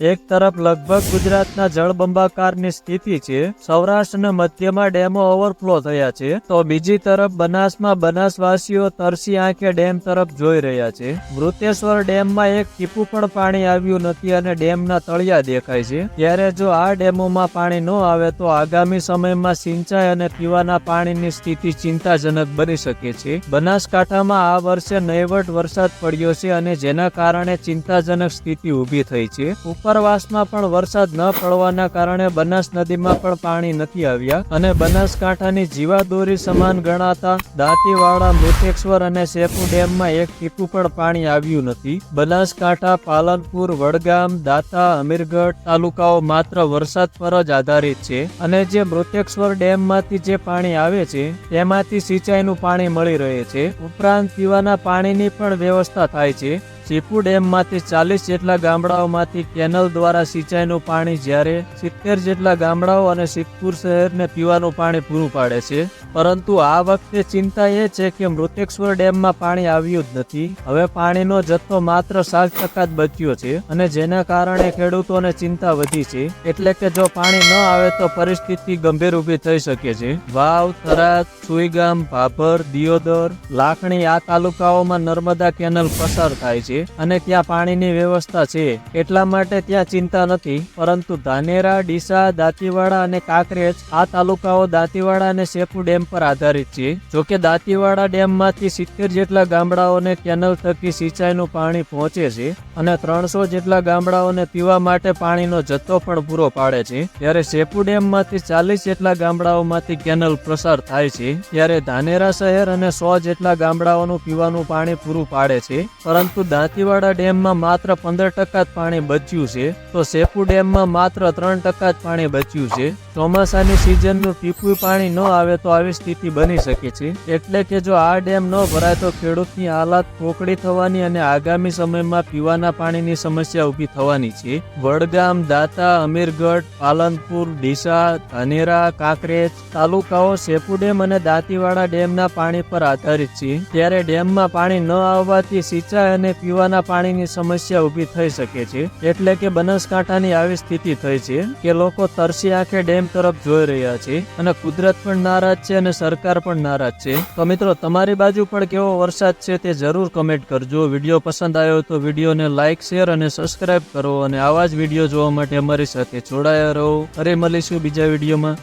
એક તરફ લગભગ ગુજરાતના જળબંબાકારની સ્થિતિ છે, સૌરાષ્ટ્રના મધ્યમાં ડેમો ઓવરફ્લો થયા છે, તો બીજી તરફ બનાસમાં બનાસવાસીઓ તરસી આંખે ડેમ તરફ જોઈ રહ્યા છે. મૃતેશ્વર ડેમમાં એક ટીપું પણ પાણી આવ્યું નથી અને ડેમના તળિયા દેખાય છે. ત્યારે જો આ ડેમોમાં પાણી ન આવે તો આગામી સમયમાં સિંચાઈ અને પીવાના પાણીની સ્થિતિ ચિંતાજનક બની શકે છે. બનાસકાંઠામાં આ વર્ષે નહીવટ વરસાદ પડ્યો છે અને જેના કારણે ચિંતાજનક સ્થિતિ ઊભી થઈ છે. ઉપરવાસમાં પણ વરસાદ ન પડવાના કારણે બનાસ નદીમાં પણ પાણી નથી આવ્યા અને બનાસકાંઠાની જીવાદોરી સમાન ગણાતા દાંતીવાડા મૃતેશ્વર અને સેપુ ડેમમાં એક ટીપું પણ પાણી આવ્યું નથી. બનાસકાંઠા, પાલનપુર, વડગામ, દાતા, અમીરગઢ તાલુકાઓ માત્ર વરસાદ પર જ આધારિત છે અને જે મૃતેશ્વર ડેમમાંથી જે પાણી આવે છે, તેમાંથી સિંચાઈનું પાણી મળી રહે છે. ઉપરાંત પીવાના પાણીની પણ વ્યવસ્થા થાય છે. ચીપુ ડેમમાંથી ચાલીસ જેટલા ગામડાઓમાંથી કેનલ દ્વારા સિંચાઈનું પાણી જ્યારે સિત્તેર જેટલા ગામડાઓ અને સિદ્ધપુર શહેરને પીવાનું પાણી પૂરું પાડે છે પરંતુ આ વખતે ચિંતા એ છે કે મૃતેશ્વર ડેમમાં પાણી આવ્યું જ નથી. હવે પાણીનો જથ્થો માત્ર સાત ટકા જ બચ્યો છે અને જેના કારણે ખેડૂતોને ચિંતા વધી છે. એટલે કે જો પાણી ન આવે તો પરિસ્થિતિ ગંભીર ઊભી થઈ શકે છે. વાવ, થરાદ, સુઈગામ, ભાભર, દિયોદર, લાખણી આ તાલુકાઓમાં નર્મદા કેનલ પસાર થાય છે અને ત્યાં પાણીની વ્યવસ્થા છે. એટલા માટે ત્યાં ચિંતા નથી, પરંતુ ધાનેરા, ડીસા, દાંતીવાડા અને કાંકરેજ આ તાલુકાઓ દાંતીવાડા અને શેપુ ડેમ પર આધારિત છે. જોકે દાંતીવાડા ડેમમાંથી સિત્તેર જેટલા ગામડાઓને કેનલ થકી સિંચાઈનું પાણી પહોંચે છે અને ત્રણસો જેટલા ગામડાઓને પીવા માટે પાણીનો જથ્થો પણ પૂરો પાડે છે. ત્યારે સેપુ ડેમમાંથી ચાલીસ જેટલા ગામડાઓમાંથી કેનલ પ્રસાર થાય છે, ત્યારે ધાનેરા શહેર અને સો જેટલા ગામડાઓનું પીવાનું પાણી પૂરું પાડે છે. પરંતુ દાંતીવાડા ડેમમાં માત્ર પંદર ટકા જ પાણી બચ્યું છે, તો સેપુ ડેમમાં માત્ર ત્રણ ટકા જ પાણી બચ્યું છે. ચોમાસાની સિઝનનું પીપું પાણી ન આવે તો આવી સ્થિતિ બની શકે છે. એટલે કે જો આ ડેમ ન ભરાય તો ખેડૂતની હાલત પોકળી થવાની અને આગામી સમયમાં પીવાના પાણીની સમસ્યા ઊભી થવાની છે. વડગામ, દાતા, અમીરગઢ, પાલનપુર, ડીસા, ધાનેરા, કાંકરેજ તાલુકાઓ સેપુ ડેમ અને દાંતીવાડા ડેમના પાણી પર આધારિત છે. ત્યારે ડેમમાં પાણી ન આવવાથી સિંચાઈ અને પીવાના પાણીની સમસ્યા ઊભી થઈ શકે છે. એટલે કે બનાસકાંઠાની આવી સ્થિતિ થઈ છે કે લોકો તરસી આંખે ડેમ તરફ જોઈ રહ્યા છે અને કુદરત પણ નારાજ અને સરકાર પણ નારાજ છે. તો મિત્રો, તમારી બાજુ પણ કેવો વરસાદ છે તે જરૂર કમેન્ટ કરજો. વીડિયો પસંદ આવ્યો તો વિડીયોને લાઇક શેર અને સબસ્ક્રાઇબ કરો અને આવા જ વીડિયો જોવા માટે અમારી સાથે જોડાયા રહો. અરે મળીશું બીજા વિડીયોમાં.